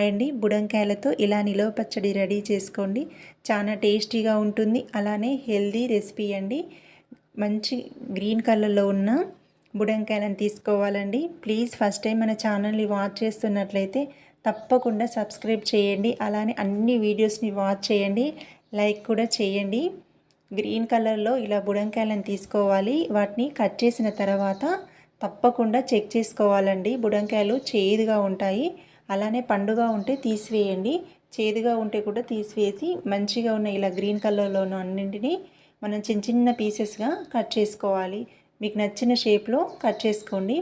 Hi అండి బుడంకాయలతో ఇలా నిలవ పచ్చడి రెడీ చేసుకోండి. చాలా టేస్టీగా ఉంటుంది. అలానే హెల్దీ రెసిపీ అండి. మంచి గ్రీన్ కలర్లో ఉన్న బుడంకాయలను తీసుకోవాలండి. ప్లీజ్ ఫస్ట్ టైం మన ఛానల్ని వాచ్ చేస్తున్నట్లయితే తప్పకుండా సబ్స్క్రైబ్ చేయండి. అలానే అన్ని వీడియోస్ని వాచ్ చేయండి. లైక్ కూడా చేయండి. గ్రీన్ కలర్లో ఇలా బుడంకాయలను తీసుకోవాలి. వాటిని కట్ చేసిన తర్వాత తప్పకుండా చెక్ చేసుకోవాలండి. బుడంకాయలు చేదుగా ఉంటాయి. అలానే పండుగ ఉంటే తీసివేయండి. చేదుగా ఉంటే కూడా తీసివేసి మంచిగా ఉన్న ఇలా గ్రీన్ కలర్లో ఉన్న అన్నింటినీ మనం చిన్న చిన్న పీసెస్గా కట్ చేసుకోవాలి. మీకు నచ్చిన షేప్లో కట్ చేసుకోండి.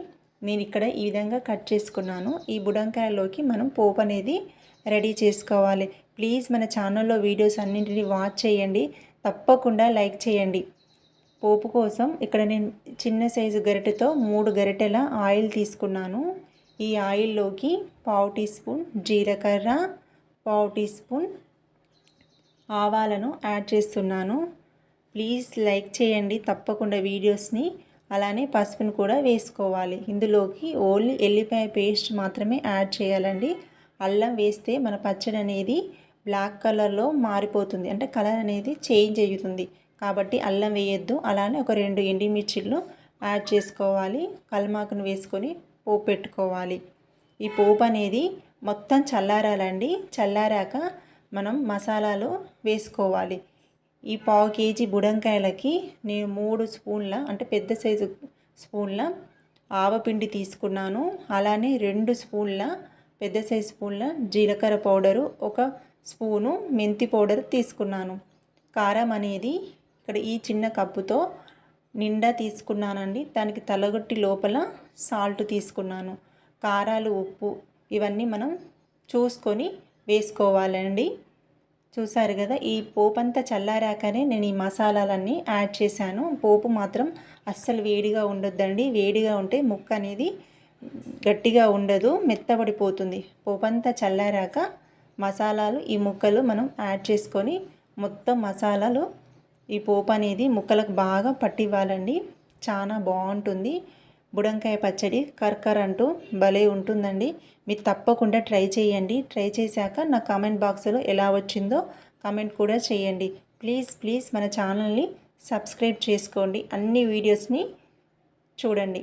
నేను ఇక్కడ ఈ విధంగా కట్ చేసుకున్నాను. ఈ బుడంకాయలోకి మనం పోపు అనేది రెడీ చేసుకోవాలి. ప్లీజ్ మన ఛానల్లో వీడియోస్ అన్నింటినీ వాచ్ చేయండి. తప్పకుండా లైక్ చేయండి. పోపు కోసం ఇక్కడ నేను చిన్న సైజు గరిటెతో మూడు గరిటెల ఆయిల్ తీసుకున్నాను. ఈ ఆయిల్లోకి పావు టీ స్పూన్ జీలకర్ర పావు టీ స్పూన్ ఆవాలను యాడ్ చేస్తున్నాను. ప్లీజ్ లైక్ చేయండి తప్పకుండా వీడియోస్ని. అలానే పసుపును కూడా వేసుకోవాలి. ఇందులోకి ఓన్లీ ఎల్లిపాయ పేస్ట్ మాత్రమే యాడ్ చేయాలండి. అల్లం వేస్తే మన పచ్చడి అనేది బ్లాక్ కలర్లో మారిపోతుంది. అంటే కలర్ అనేది చేంజ్ అవుతుంది కాబట్టి అల్లం వేయొద్దు. అలానే ఒక రెండు ఎండిమిర్చిలు యాడ్ చేసుకోవాలి. కల్మాకును వేసుకొని పోపు పెట్టుకోవాలి ఈ పోపు అనేది మొత్తం చల్లారాలండి. చల్లారాక మనం మసాలాలు వేసుకోవాలి. ఈ పావు కేజీ బుడంకాయలకి నేను మూడు స్పూన్ల అంటే పెద్ద సైజు స్పూన్ల ఆవపిండి తీసుకున్నాను. అలానే రెండు స్పూన్ల పెద్ద సైజు స్పూన్ల జీలకర్ర పౌడరు ఒక స్పూను మెంతి పౌడర్ తీసుకున్నాను. కారం అనేది ఇక్కడ ఈ చిన్న కప్పుతో నిండా తీసుకున్నానండి. దానికి తలగొట్టి లోపల సాల్ట్ తీసుకున్నాను. కారాలు ఉప్పు ఇవన్నీ మనం చూసుకొని వేసుకోవాలండి. చూసారు కదా ఈ పోపు అంతా చల్లారాకనే నేను ఈ మసాలాలన్నీ యాడ్ చేశాను. పోపు మాత్రం అస్సలు వేడిగా ఉండొద్దండి. వేడిగా ఉంటే ముక్క అనేది గట్టిగా ఉండదు మెత్తబడిపోతుంది. పోపు చల్లారాక మసాలాలు ఈ ముక్కలు మనం యాడ్ చేసుకొని మొత్తం మసాలాలు ఈ పోపు అనేది ముక్కలకు బాగా పట్టివ్వాలండి. చాలా బాగుంటుంది. బుడంకాయ పచ్చడి కర్కర్ అంటూ భలే ఉంటుందండి. మీరు తప్పకుండా ట్రై చేయండి. ట్రై చేశాక నా కామెంట్ బాక్స్లో ఎలా వచ్చిందో కామెంట్ కూడా చేయండి. ప్లీజ్ ప్లీజ్ మన ఛానల్ని సబ్స్క్రైబ్ చేసుకోండి. అన్ని వీడియోస్ని చూడండి.